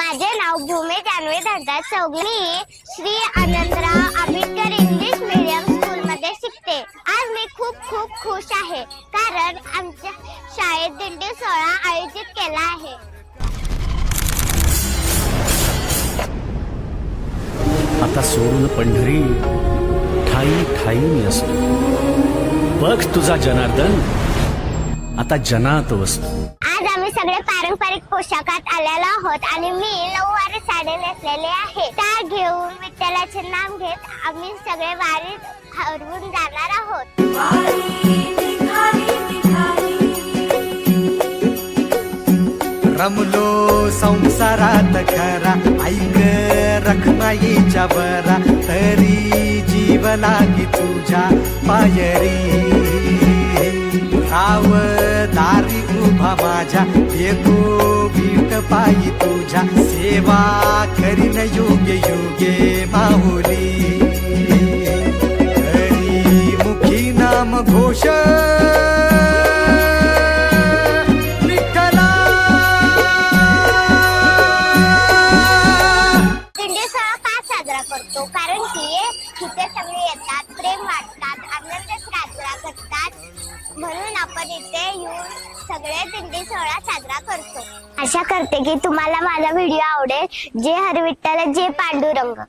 माझे नाव भूमे जानवे धरतात चौगली मी Shri Anandrao Ambedkar English medium school मध्ये शिकते. आज मी खूप खूप खुश आहे. कारण आमच्या शाळेत दिंडी सोहळा आयोजित केला आहे. आता सोडून पंढरी ठाई ठाई मी असतो. बघ तुझा जनार्दन. आता जनात वसतो. आम्ही सगळे पारंपरिक पोशाखात आलेलो आहोत आणि मी नऊवारी साडी नेसलेली आहे. त्या घेऊन विठ्ठलाचे नाम घेत आम्ही सगळे वारीत हरवून जाणार आहोत. रमलो संसारात खरा ऐक रखमाईच्या बरा तरी जीव लागी तुझ्या पायरी. राव सेवा माझ्या. येतो बीट पायी तुझ्या. सेवा करीन योग्य योगे माहुली हरी मुखी नाम घोष. करतो कारण की इथे सगळे येतात प्रेम वाटत आपण इथे येऊन सगळे दिंडी सोहळा साजरा करतो. आशा करते की तुम्हाला माझा व्हिडिओ आवडेल. जे हरविठ्ठल जे पांडुरंग.